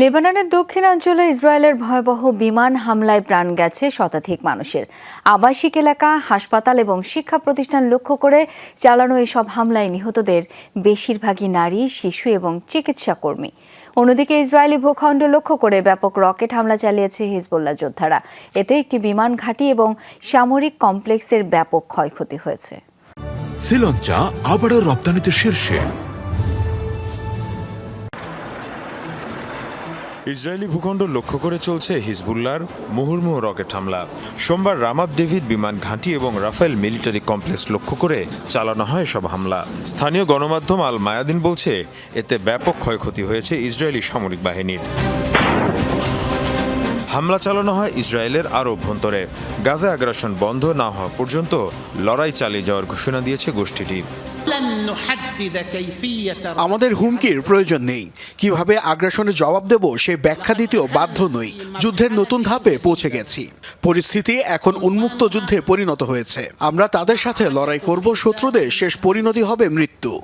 লেবাননের দক্ষিণাঞ্চলে ইসরায়েলের ভয়াবহ বিমান হামলায় প্রাণ গেছে শতাধিক মানুষের। আবাসিক এলাকা, হাসপাতাল এবং শিক্ষা প্রতিষ্ঠান লক্ষ্য করে চালানো এসব হামলায় নিহতদের বেশিরভাগই নারী, শিশু এবং চিকিৎসা কর্মী। অন্যদিকে ইসরায়েলি ভূখণ্ড লক্ষ্য করে ব্যাপক রকেট হামলা চালিয়েছে হিজবুল্লাহ যোদ্ধারা। এতে একটি বিমান ঘাঁটি এবং সামরিক কমপ্লেক্সের ব্যাপক ক্ষয়ক্ষতি হয়েছে। শ্রীলঙ্কা আবারও রপ্তানিতে শীর্ষে। ইসরায়েলি ভূখণ্ড লক্ষ্য করে চলছে হিজবুল্লার মুহুর্মুহ রকেট হামলা। সোমবার রামাব ডেভিড বিমান ঘাঁটি এবং রাফেল মিলিটারি কমপ্লেক্স লক্ষ্য করে চালানো হয় সব হামলা। স্থানীয় গণমাধ্যম আল মায়াদিন বলছে, এতে ব্যাপক ক্ষয়ক্ষতি হয়েছে ইসরায়েলি সামরিক বাহিনীর। হামলা চালানো হয় ইসরায়েলের আরও অভ্যন্তরে গাজা আগ্রাসন বন্ধ না হওয়া পর্যন্ত লড়াই চালিয়ে যাওয়ার ঘোষণা দিয়েছে গোষ্ঠীটি। আমাদের হুমকির প্রয়োজন নেই। কীভাবে আগ্রাসনের জবাব দেব সে ব্যাখ্যা দিতেও বাধ্য নই। যুদ্ধের নতুন ধাপে পৌঁছে গেছি। পরিস্থিতি এখন উন্মুক্ত যুদ্ধে পরিণত হয়েছে। আমরা তাদের সাথে লড়াই করব, শত্রুদের শেষ পরিণতি হবে মৃত্যু।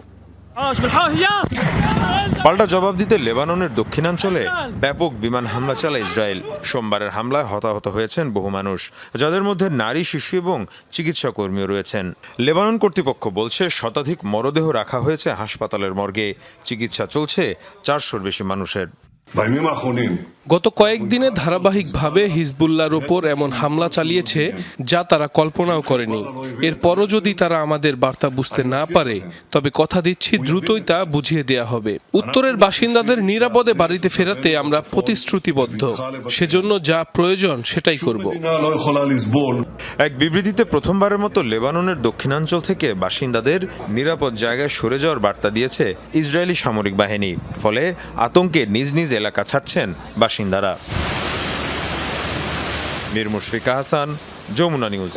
পাল্টা জবাব দিতে লেবাননের দক্ষিণাঞ্চলে ব্যাপক বিমান হামলা চালায় ইসরায়েল। সোমবারের হামলায় হতাহত হয়েছেন বহু মানুষ যাদের মধ্যে নারী শিশু এবং চিকিৎসা কর্মীও রয়েছেন। লেবানন কর্তৃপক্ষ বলছে শতাধিক মরদেহ রাখা হয়েছে হাসপাতালের মর্গে। চিকিৎসা চলছে চারশোর বেশি মানুষের। গত কয়েকদিনে ধারাবাহিকভাবে হিজবুল্লার ওপর এমন হামলা চালিয়েছে যা তারা কল্পনাও করেনি। এরপরও যদি তারা আমাদের বার্তা বুঝতে না পারে তবে কথা দিচ্ছি দ্রুতই তা বুঝিয়ে দেয়া হবে। উত্তরের বাসিন্দাদের নিরাপদে বাড়িতে ফেরাতে আমরা প্রতিশ্রুতিবদ্ধ। সেজন্য যা প্রয়োজন সেটাই করব। এক বিবৃতিতে প্রথমবারের মতো লেবাননের দক্ষিণাঞ্চল থেকে বাসিন্দাদের নিরাপদ জায়গায় সরে যাওয়ার বার্তা দিয়েছে ইসরায়েলি সামরিক বাহিনী। ফলে আতঙ্কে নিজ নিজ এলাকা ছাড়ছেন বাসিন্দারা। মীর মুশফিকা হাসান যমুনা নিউজ।